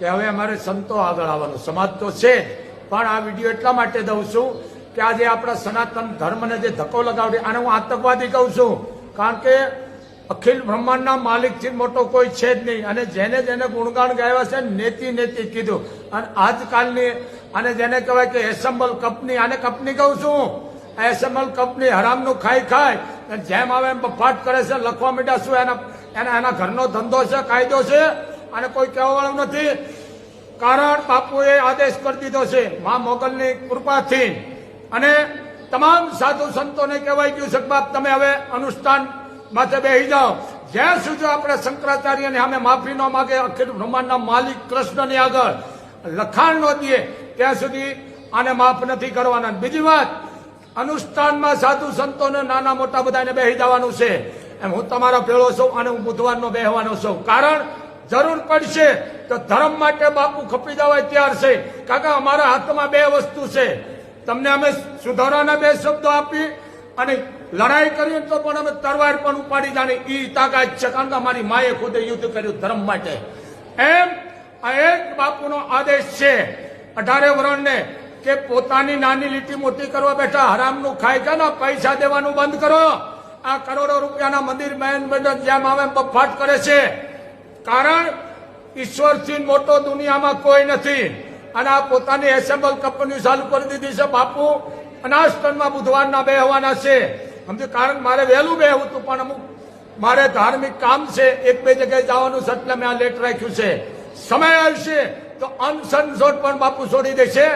કે હવે અમારે સંતો આગળ આવવાનો. સમાજ તો છે, પણ આ વીડિયો એટલા માટે દઉં છું કે આજે આપણા સનાતન ધર્મને જે ધક્કો લગાવડી, આને હું આતંકવાદી કહું છું. કારણ કે અખિલ બ્રહ્માંડના માલિકથી મોટો કોઈ છે જ નહીં. અને જેને જેને ગુણગાન ગાયા છે, નેતિ નેતિ કીધું. અને આજકાલની, અને જેને કહેવાય કે એસેમ્બલ કંપની, આને કંપની કહું છું. એસેમ્બલ કંપની હરામનું ખાઈ ખાય, અને જેમ આવે એમ બફાટ કરે છે, લખવા માંડ્યા શું એના એના એના ઘરનો ધંધો છે, કાયદો છે. અને કોઈ કહેવાવાળું નથી. કારણ બાપુએ આદેશ કરી દીધો છે, મા મોગલની કૃપાથી. અને તમામ સાધુ સંતોને કહેવાય ગયું છે બાપ, તમે હવે અનુષ્ઠાન માથે બેસી જાઓ. જ્યાં સુધી આપણે શંકરાચાર્યને અમે માફી ન માગે, અખિલ બ્રહ્માંડના માલિક કૃષ્ણની આગળ લખાણ ન દઈએ, ત્યાં સુધી આને માફ નથી કરવાના. બીજી વાત, અનુષ્ઠાનમાં સાધુ સંતોને નાના મોટા બધાને બેસી જવાનું છે. એમ હું તમારો પેલો છું અને હું બુધવારનો બેહવાનો છું. કારણ જરૂર પડશે તો ધર્મ માટે બાપુ ખપી જવાય તૈયાર છે. કાકા, અમારા હાથમાં બે વસ્તુ છે. તમને અમે સુધારાના બે શબ્દો આપી અને લડાઈ કરી તો પણ અમે તરવાર પણ ઉપાડી જાણે એ તાકાત છે, કારણ કે અમારી માએ ખુદે યુદ્ધ કર્યું ધર્મ માટે. એમ આ એક બાપુનો આદેશ છે. અઢારે વરણને કે પોતાની નાની લીટી મોટી કરવા બેઠા હરામનું ખાય છે પૈસા દેવાનું બંધ કરો. આ કરોડો રૂપિયાના મંદિર મેન મંડળ જેમ આવે બફાટ કરે છે. કારણ ઈશ્વરથી મોટો દુનિયામાં કોઈ નથી. અને આ પોતાની એસેમ્બલ કંપની ચાલુ કરી દીધી છે બાપુ. અનાજતનમાં બુધવારના બેહવાના છે. સમજો? કારણ મારે વહેલું બેહવું હતું, પણ અમુક મારે ધાર્મિક કામ છે, એક બે જગ્યાએ જવાનું છે, એટલે મેં આ લેટ રાખ્યું છે. સમય આવશે તો અનસનસોટ પણ બાપુ છોડી દેશે.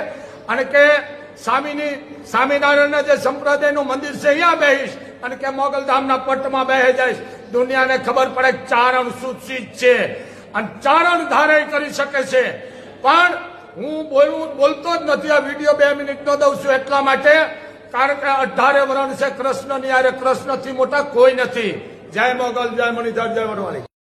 અને કે સ્વામીની સ્વામિનારાયણના જે સંપ્રદાયનું મંદિર છે, અહીંયા બેહીશ. અને કે મોગલધામના પટમાં બેહી જઈશ. દુનિયાને ખબર પડે ચારણ શું છે. અને ચારણ ધારણ કરી શકે છે. પણ હું બોલવું, બોલતો જ નથી આ વીડિયો બે મિનિટનો દઉં છું એટલા માટે. કારણ કે અઢારે વરણ છે કૃષ્ણની આરે કૃષ્ણથી મોટા કોઈ નથી. જય મોગલ, જય મણિધર, જય વડવાલી